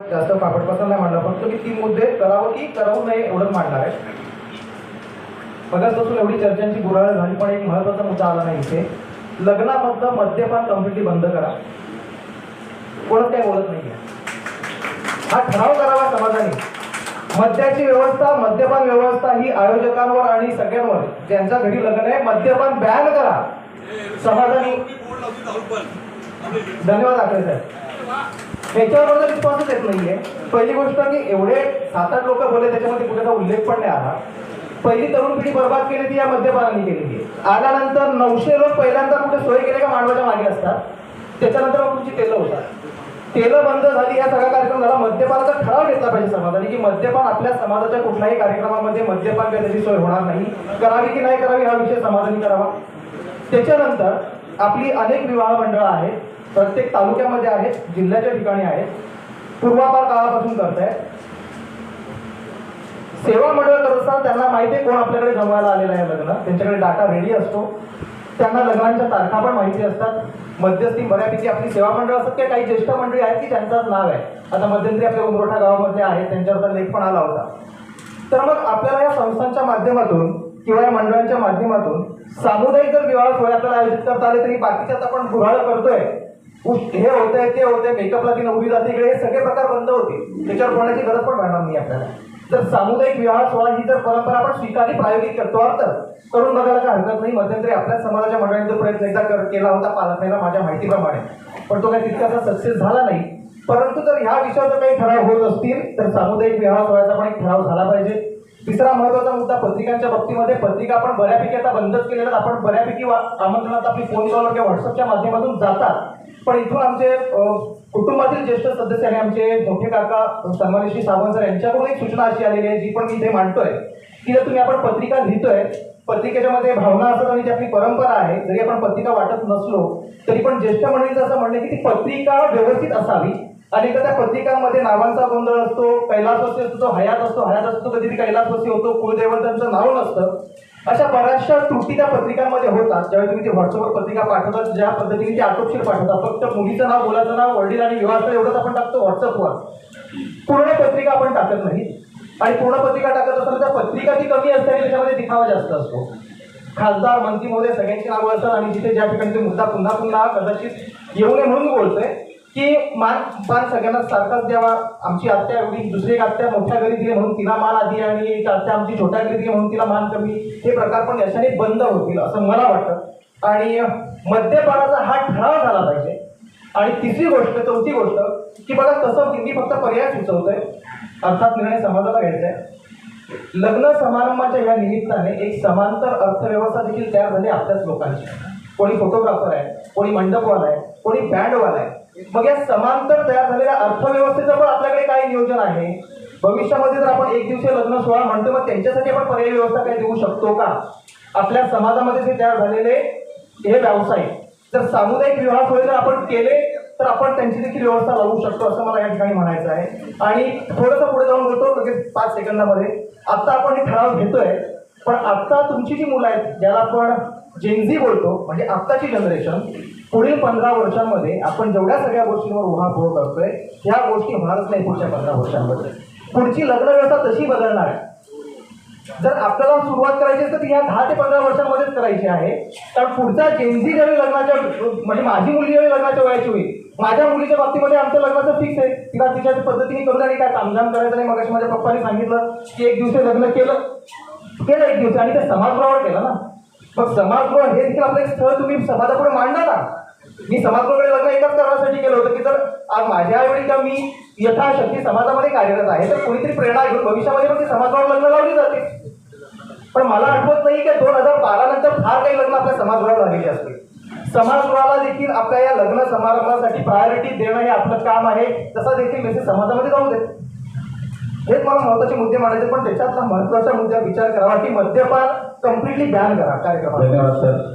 जास्त पापडपासून नाही मांडला. फक्त मी तीन मुद्दे करावं की करावं नाही एवढंच मांडणार आहे. बसून एवढी चर्चांची गुराळ झाली पण एक महत्त्वाचा मुद्दा आला नाही इथे. लग्नामधलं मद्यपान कम्प्लिटली बंद करा. कोणच काही बोलत नाहीये. हा ठराव करावा समाजाने. मद्याची व्यवस्था मद्यपान व्यवस्था ही आयोजकांवर आणि सगळ्यांवर. ज्यांच्या घरी लग्न आहे मद्यपान बॅन करा. समाजाने धन्यवाद आकडे साहेब. ह्याच्यावर रिस्पॉन्सच येत नाहीये. पहिली गोष्ट की एवढे सात आठ लोक बोलले त्याच्यामध्ये कुठेचा उल्लेख पण नाही आला. पहिली तरुण पिढी बर्बाद केली ती या मद्यपानाने केलेली आहे आल्यानंतर नऊशे लोक पहिल्यांदा कुठे सोय केले का मांडवाच्या मागे असतात? त्याच्यानंतर मग तुमची तेलं होतात. तेलं बंद झाली या सगळा कार्यक्रम झाला. मद्यपानाचा ठराव घेतला पाहिजे समाजाने की मद्यपान आपल्या समाजाच्या कुठल्याही कार्यक्रमामध्ये मद्यपान करण्याची सोय होणार नाही. करावी की नाही करावी हा विषय समाजाने करावा. त्याच्यानंतर आपली अनेक विवाह मंडळं आहेत प्रत्येक तालुक्यामध्ये आहेत जिल्ह्याच्या ठिकाणी आहेत. पूर्वापार काळापासून करत आहेत सेवा मंडळ करत असताना त्यांना माहिती आहे कोण आपल्याकडे जमवायला आलेलं आहे लग्न. त्यांच्याकडे डाटा रेडी असतो. त्यांना लग्नांच्या तारखा पण माहिती असतात. मध्यस्थी बऱ्यापैकी आपली सेवा मंडळ असतात. किंवा काही ज्येष्ठ मंडळी आहेत की त्यांचाच नाव आहे. आता मध्यंतरी आपल्या उमरोठा गावामध्ये आहे. त्यांच्यावर लेख पण आला होता. तर मग आपल्याला या संस्थांच्या माध्यमातून किंवा या मंडळांच्या माध्यमातून सामुदायिक जर विवाह सोहळे आयोजित करता आले तरी बाकीच्यात आपण गुऱ्हाळ करतोय. उश- हे होतंय ते होतंय मेकअपला ती नवरी जाते इकडे हे सगळे प्रकार बंद होतील. त्याच्यावर कोणाची गरज पण राहणार नाही आपल्याला. तर सामुदायिक विवाह सोहळा ही जर परंपरा आपण स्वीकारली प्रायोगिक करतो तर करून बघायला काय हरकत नाही. मध्यंतरी आपल्या समाजाच्या मंडळींचा प्रयत्न एकदा कर- केला होता पालकमेला माझ्या माहितीप्रमाणे. पण तो काही तितकासा सक्सेस झाला नाही. परंतु जर ह्या विषयावर जर काही ठराव होत असतील तर सामुदायिक विवाह सोहळ्याचा पण एक ठराव झाला पाहिजे. तिसरा महत्त्वाचा मुद्दा पत्रिकांच्या बाबतीमध्ये पत्रिका आपण बऱ्यापैकी आता बंदच केलेल्या आपण बऱ्यापैकी वा- आमंत्रणात आपली फोन कॉल किंवा व्हॉट्सअपच्या माध्यमातून जातात. पण इथून आमचे कुटुंबातील ज्येष्ठ सदस्य आणि आमचे मोठे काका सन्मानिशी सावंत सर यांच्याकडून एक सूचना अशी आलेली आहे जी पण मी इथे मांडतोय की जर तुम्ही आपण पत्रिका लिहितोय पत्रिकेच्या मध्ये भावना असतात आणि जी आपली परंपरा आहे जरी आपण पत्रिका वाटत नसलो तरी पण ज्येष्ठ मंडळीचं असं म्हणणं की ती पत्रिका व्यवस्थित असावी. आणि त्या पत्रिकांमध्ये नावांचा गोंधळ असतो कैलासवासी असतो तो हयात असतो हयात असतो कधी कैलासवासी होतो कुलदेवतांचं नाव नसतं. अशा बऱ्याचशा त्रुटी त्या पत्रिकांमध्ये होतात. ज्यावेळी तुम्ही ते व्हॉट्सअपवर पत्रिका पाठवतात ज्या पद्धतीने ते आटोपशीर पाठवतात. फक्त मुलीचं नाव मुलाचं नाव वडील आणि विवाहाचं एवढंच आपण टाकतो व्हॉट्सअपवर. पूर्ण पत्रिका आपण टाकत नाही. आणि पूर्ण पत्रिका टाकत असताना त्या पत्रिका ती कमी असते आणि त्याच्यामध्ये दिखावा जास्त असतो. खासदार मंत्री महोदय सगळ्यांची नावं असतात आणि जिथे ज्या ठिकाणी मुद्दा पुन्हा पुन्हा कदाचित येऊ नये म्हणून बोलतोय. की मान मान सगळ्यांना सारखाच द्यावा. आमची आत्या एवढी दुसरी एक आत्या मोठ्या घरी दिली म्हणून तिला मान आधी आणि एक आत्या आमची छोट्या घरी दिली म्हणून तिला मान कमी. हे प्रकार पण याच्याने बंद होतील असं मला वाटतं. आणि मद्यपानाचा हा ठराव झाला पाहिजे. आणि तिसरी गोष्ट चौथी गोष्ट की बघा कसं होती मी फक्त पर्याय सुचवतोय. अर्थात निर्णय समाजाला घ्यायचा आहे लग्न समारंभाच्या या निमित्ताने एक समांतर अर्थव्यवस्था देखील तयार झाली आपल्याच लोकांची. कोणी फोटोग्राफर आहे कोणी मंडपवाला आहे कोणी बँडवाला आहे. मग या समांतर तयार झालेल्या अर्थव्यवस्थेचं पण आपल्याकडे काय नियोजन आहे. भविष्यामध्ये जर आपण एक दिवशी लग्न सोहळा म्हणतो मग त्यांच्यासाठी आपण पर्यायी व्यवस्था काही देऊ शकतो का? आपल्या समाजामध्ये जे तयार झालेले हे व्यवसाय. जर सामुदायिक विवाह सोय जर आपण केले तर आपण त्यांची देखील व्यवस्था लावू शकतो असं मला या ठिकाणी म्हणायचं आहे. आणि थोडंसं पुढे जाऊन बोलतो लगेच पाच सेकंदामध्ये. आत्ता आपण हे ठराव घेतोय पण आत्ता तुमची जी मुलं आहेत ज्याला आपण जेनझी बोलतो म्हणजे आत्ताची जनरेशन पुढील पंधरा वर्षांमध्ये आपण जेवढ्या सगळ्या गोष्टींवर उहापोह करतोय ह्या गोष्टी होणारच नाही पुढच्या पंधरा वर्षांमध्ये. पुढची लग्न व्यवस्था तशी बदलणार आहे. जर आपल्याला सुरुवात करायची असेल तर ह्या दहा ते पंधरा वर्षांमध्येच करायची आहे. कारण पुढचा जेनझी ज्यावेळी लग्नाच्या म्हणजे माझी मुलगी ज्यावेळी लग्नाच्या वयाची होईल माझ्या मुलीच्या बाबतीमध्ये आमचं लग्नाचं फिक्स आहे. तिला तिच्या पद्धतीने करून आणि काय कामधाम करायचं नाही मग माझ्या पप्पाने सांगितलं की एक दिवशी लग्न केलं. केलं एक दिवस आणि ते समाजगृहावर केलं ना. मग समाजगृह हे देखील आपलं एक स्थळ तुम्ही समाजापुढे मांडा ना मी समाजगृहाकडे लग्न एकाच कारणासाठी केलं होतं की जर आज माझ्या वेळी का मी यथाशक्ती समाजामध्ये कार्यरत आहे तर कोणीतरी प्रेरणा घेऊन भविष्यामध्ये पण ती समाजगृहावर लग्न लावली जाते. पण मला आठवत नाही की दोन हजार बारा नंतर फार काही लग्न आपल्या समाजगृहात झालेली असते समाजगृहाला देखील आपल्या या लग्न समारंभासाठी प्रायोरिटी देणं हे आपलं काम आहे. तसा देखील मेसेज समाजामध्ये जाऊ देत. हेच मला महत्त्वाचे मुद्दे मांडायचे पण त्याच्यातला महत्त्वाचा मुद्दा विचार करावा की मद्यपान कम्प्लिटली बॅन करा कार्यक्रमात. धन्यवाद सर